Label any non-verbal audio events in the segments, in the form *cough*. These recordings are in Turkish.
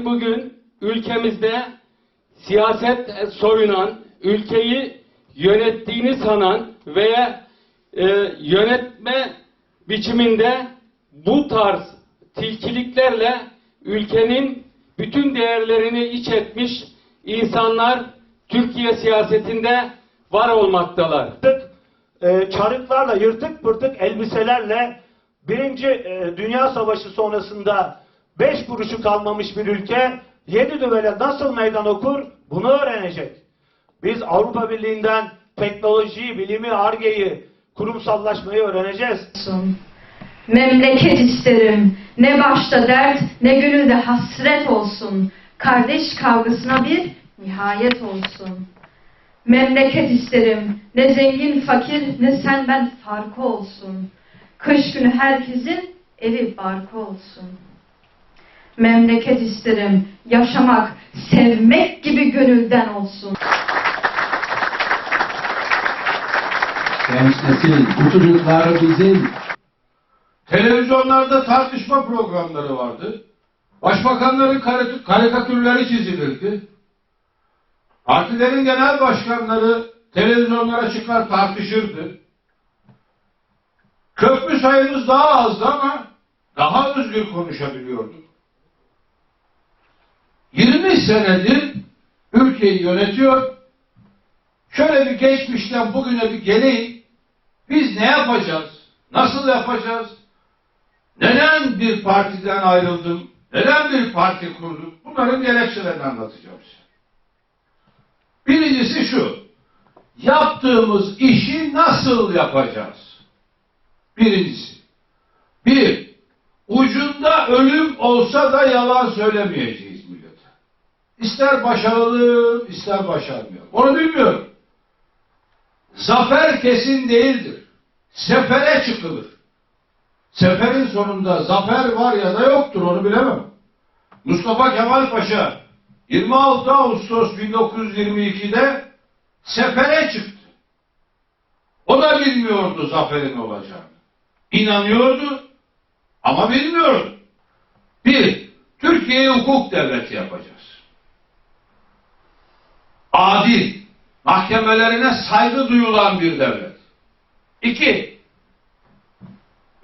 ki bugün ülkemizde siyaset soyunan, ülkeyi yönettiğini sanan veya e, yönetme biçiminde bu tarz tilkiliklerle ülkenin bütün değerlerini iç etmiş insanlar Türkiye siyasetinde var olmaktalar. e, çarıklarla, yırtık pırtık elbiselerle Birinci e, Dünya Savaşı sonrasında beş kuruşu kalmamış bir ülke yedi düvele nasıl meydan okur bunu öğrenecek. Biz Avrupa Birliği'nden teknolojiyi, bilimi, argeyi, kurumsallaşmayı öğreneceğiz. Memleket isterim. Ne başta dert ne gönülde hasret olsun. Kardeş kavgasına bir nihayet olsun. Memleket isterim. Ne zengin fakir ne sen ben farkı olsun. Kış günü herkesin evi barkı olsun. Memleket isterim. Yaşamak, sevmek gibi gönülden olsun. Genç nesil, bu çocuklar bizim. Televizyonlarda tartışma programları vardı. Başbakanların kari- karikatürleri çizilirdi. Partilerin genel başkanları televizyonlara çıkar tartışırdı. Köprü sayımız daha azdı ama daha özgür konuşabiliyorduk. 20 senedir ülkeyi yönetiyor. Şöyle bir geçmişten bugüne bir geleyim. Biz ne yapacağız? Nasıl yapacağız? Neden bir partiden ayrıldım? Neden bir parti kurdum? Bunların gerekçelerini anlatacağım size. Birincisi şu. Yaptığımız işi nasıl yapacağız? Birincisi. Bir, ucunda ölüm olsa da yalan söylemeyeceğiz. İster başaralım, ister başarmayalım. Onu bilmiyorum. Zafer kesin değildir. Sefere çıkılır. Seferin sonunda zafer var ya da yoktur onu bilemem. Mustafa Kemal Paşa 26 Ağustos 1922'de sefere çıktı. O da bilmiyordu zaferin olacağını. İnanıyordu ama bilmiyordu. Bir, Türkiye'yi hukuk devleti yapacağız. Adil, mahkemelerine saygı duyulan bir devlet. İki,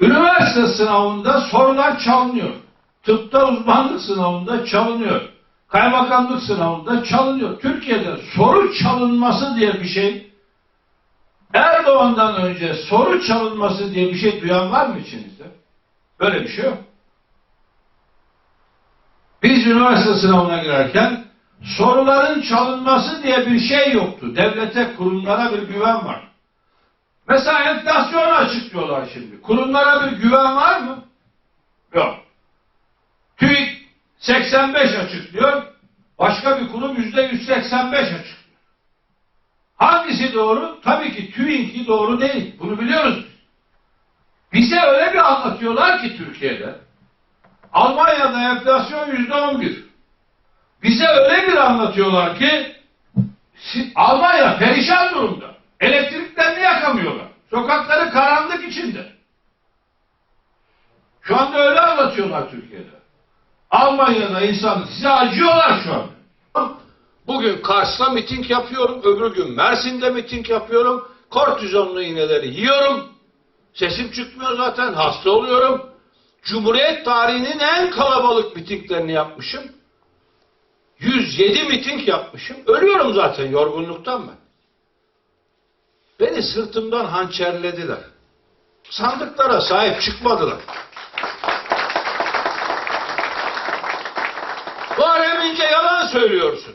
Üniversite sınavında sorular çalınıyor. Tıpta uzmanlık sınavında çalınıyor. Kaymakamlık sınavında çalınıyor. Türkiye'de soru çalınması diye bir şey Erdoğan'dan önce soru çalınması diye bir şey duyan var mı içinizde? Böyle bir şey yok. Biz üniversite sınavına girerken soruların çalınması diye bir şey yoktu. Devlete, kurumlara bir güven var. Mesela enflasyonu açıklıyorlar şimdi. Kurumlara bir güven var mı? Yok. TÜİK 85 açıklıyor. Başka bir kurum yüzde 185 açıklıyor. Hangisi doğru? Tabii ki TÜİK'i doğru değil. Bunu biliyoruz. biz. Bize öyle bir anlatıyorlar ki Türkiye'de. Almanya'da enflasyon yüzde 11. Bize öyle bir anlatıyorlar ki Almanya perişan durumda. Elektriklerini yakamıyorlar. Sokakları karanlık içinde. Şu anda öyle anlatıyorlar Türkiye'de. Almanya'da insan size acıyorlar şu anda. Bugün Kars'ta miting yapıyorum, öbür gün Mersin'de miting yapıyorum. Kortizonlu iğneleri yiyorum. Sesim çıkmıyor zaten, hasta oluyorum. Cumhuriyet tarihinin en kalabalık mitinglerini yapmışım. 107 miting yapmışım. Ölüyorum zaten yorgunluktan ben. Beni sırtımdan hançerlediler. Sandıklara sahip çıkmadılar. Muharrem İnce yalan söylüyorsun.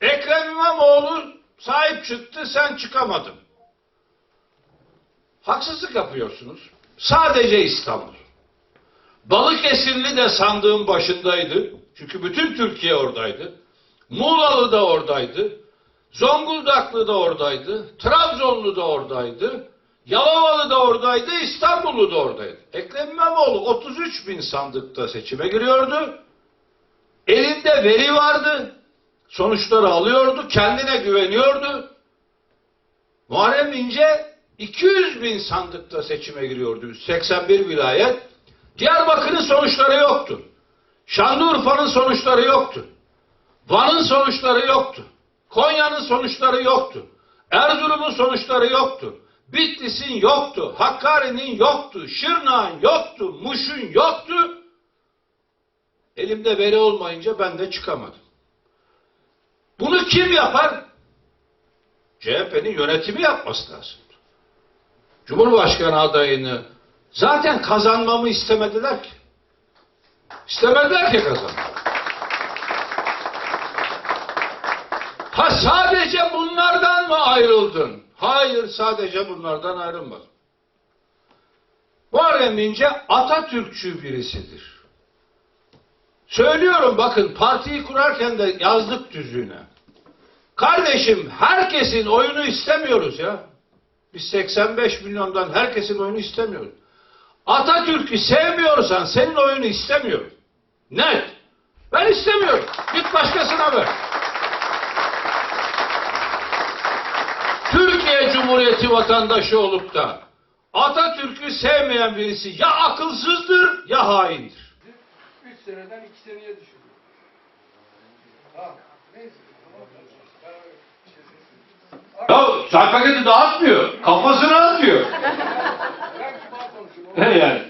Ekrem İmamoğlu sahip çıktı, sen çıkamadın. Haksızlık yapıyorsunuz. Sadece İstanbul. Balıkesirli de sandığın başındaydı. Çünkü bütün Türkiye oradaydı. Muğlalı da oradaydı. Zonguldaklı da oradaydı. Trabzonlu da oradaydı. Yalovalı da oradaydı. İstanbullu da oradaydı. Ekrem İmamoğlu 33 bin sandıkta seçime giriyordu. Elinde veri vardı. Sonuçları alıyordu. Kendine güveniyordu. Muharrem İnce 200 bin sandıkta seçime giriyordu. 81 vilayet. Diyarbakır'ın sonuçları yoktu. Şanlıurfa'nın sonuçları yoktu. Van'ın sonuçları yoktu. Konya'nın sonuçları yoktu. Erzurum'un sonuçları yoktu. Bitlis'in yoktu. Hakkari'nin yoktu. Şırnak'ın yoktu. Muş'un yoktu. Elimde veri olmayınca ben de çıkamadım. Bunu kim yapar? CHP'nin yönetimi yapması lazım. Cumhurbaşkanı adayını zaten kazanmamı istemediler ki. İstemediler ki kazanmamı. Ha sadece bunlardan mı ayrıldın? Hayır sadece bunlardan ayrılmadım. Muharrem İnce Atatürkçü birisidir. Söylüyorum bakın partiyi kurarken de yazdık düzüğüne. Kardeşim herkesin oyunu istemiyoruz ya. Biz 85 milyondan herkesin oyunu istemiyoruz. Atatürk'ü sevmiyorsan senin oyunu istemiyorum. Net. Ben istemiyorum. Git başkasına ver. Türkiye Cumhuriyeti vatandaşı olup da Atatürk'ü sevmeyen birisi ya akılsızdır ya haindir. Üç seneden iki seneye düşürdü. Ya çay paketi dağıtmıyor. Kafasını atıyor. He *laughs* yani.